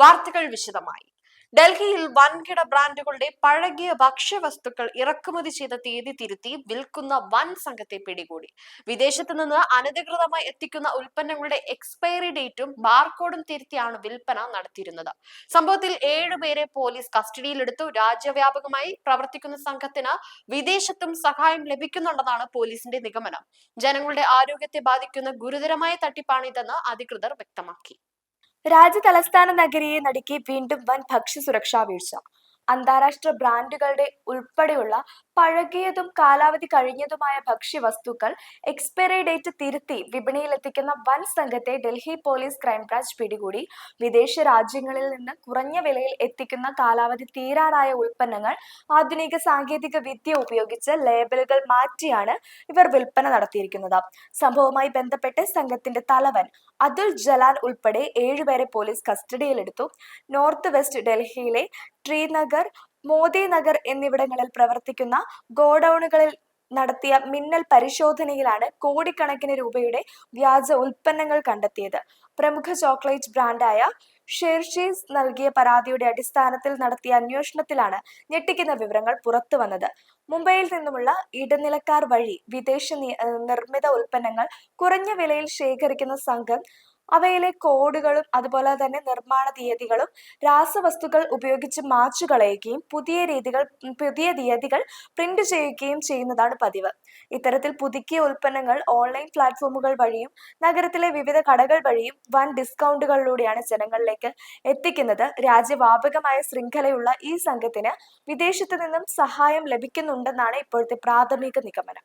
വാർത്തകൾ വിശദമായി. ഡൽഹിയിൽ വൻകിട ബ്രാൻഡുകളുടെ പഴകിയ ഭക്ഷ്യവസ്തുക്കൾ ഇറക്കുമതി ചെയ്ത തീയതി തിരുത്തി വിൽക്കുന്ന വൻ സംഘത്തെ പിടികൂടി. വിദേശത്ത് നിന്ന് അനധികൃതമായി എത്തിക്കുന്ന ഉൽപ്പന്നങ്ങളുടെ എക്സ്പയറി ഡേറ്റും ബാർകോഡും തിരുത്തിയാണ് വിൽപ്പന നടത്തിയിരുന്നത്. സംഭവത്തിൽ ഏഴുപേരെ പോലീസ് കസ്റ്റഡിയിലെടുത്തു. രാജ്യവ്യാപകമായി പ്രവർത്തിക്കുന്ന സംഘത്തിന് വിദേശത്തും സഹായം ലഭിക്കുന്നുണ്ടെന്നാണ് പോലീസിന്റെ നിഗമനം. ജനങ്ങളുടെ ആരോഗ്യത്തെ ബാധിക്കുന്ന ഗുരുതരമായ തട്ടിപ്പാണിതെന്ന് അധികൃതർ വ്യക്തമാക്കി. രാജ്യ തലസ്ഥാന നഗരിയെ നടുക്കി വീണ്ടും വൻ ഭക്ഷ്യസുരക്ഷാ വീഴ്ച. അന്താരാഷ്ട്ര ബ്രാൻഡുകളുടെ ഉൾപ്പെടെയുള്ള പഴകിയതും കാലാവധി കഴിഞ്ഞതുമായ ഭക്ഷ്യവസ്തുക്കൾ എക്സ്പയറി ഡേറ്റ് തിരുത്തി വിപണിയിലെത്തിക്കുന്ന വൻ സംഘത്തെ ഡൽഹി പോലീസ് ക്രൈംബ്രാഞ്ച് പിടികൂടി. വിദേശ രാജ്യങ്ങളിൽ നിന്ന് കുറഞ്ഞ വിലയിൽ എത്തിക്കുന്ന കാലാവധി തീരാറായ ഉൽപ്പന്നങ്ങൾ ആധുനിക സാങ്കേതിക വിദ്യ ഉപയോഗിച്ച് ലേബലുകൾ മാറ്റിയാണ് ഇവർ വിൽപ്പന നടത്തിയിരിക്കുന്നത്. സംഭവവുമായി ബന്ധപ്പെട്ട് സംഘത്തിന്റെ തലവൻ അതുൽ ജലാൽ ഉൾപ്പെടെ ഏഴുപേരെ പോലീസ് കസ്റ്റഡിയിലെടുത്തു. നോർത്ത് വെസ്റ്റ് ഡൽഹിയിലെ ശ്രീനഗർ മോദി നഗർ എന്നിവിടങ്ങളിൽ പ്രവർത്തിക്കുന്ന ഗോഡൌണുകളിൽ നടത്തിയ മിന്നൽ പരിശോധനയിലാണ് കോടിക്കണക്കിന് രൂപയുടെ വ്യാജ ഉൽപ്പന്നങ്ങൾ കണ്ടെത്തിയത്. പ്രമുഖ ചോക്ലേറ്റ് ബ്രാൻഡായ ഷെർഷീസ് നൽകിയ പരാതിയുടെ അടിസ്ഥാനത്തിൽ നടത്തിയ അന്വേഷണത്തിലാണ് ഞെട്ടിക്കുന്ന വിവരങ്ങൾ പുറത്തു വന്നത്. മുംബൈയിൽ നിന്നുമുള്ള ഇടനിലക്കാർ വഴി വിദേശ നിർമ്മിത ഉൽപ്പന്നങ്ങൾ കുറഞ്ഞ വിലയിൽ ശേഖരിക്കുന്ന സംഘം അവയിലെ കോഡുകളും അതുപോലെ തന്നെ നിർമ്മാണ തീയതികളും രാസവസ്തുക്കൾ ഉപയോഗിച്ച് മാച്ചു കളയുകയും പുതിയ രീതികൾ പുതിയ തീയതികൾ പ്രിന്റ് ചെയ്യുകയും ചെയ്യുന്നതാണ് പതിവ്. ഇത്തരത്തിൽ പുതുക്കിയ ഉൽപ്പന്നങ്ങൾ ഓൺലൈൻ പ്ലാറ്റ്ഫോമുകൾ വഴിയും നഗരത്തിലെ വിവിധ കടകൾ വഴിയും വൻ ഡിസ്കൗണ്ടുകളിലൂടെയാണ് ജനങ്ങളിലേക്ക് എത്തിക്കുന്നത്. രാജ്യവ്യാപകമായ ശൃംഖലയുള്ള ഈ സംഘത്തിന് വിദേശത്തു നിന്നും സഹായം ലഭിക്കുന്നുണ്ടെന്നാണ് ഇപ്പോഴത്തെ പ്രാഥമിക നിഗമനം.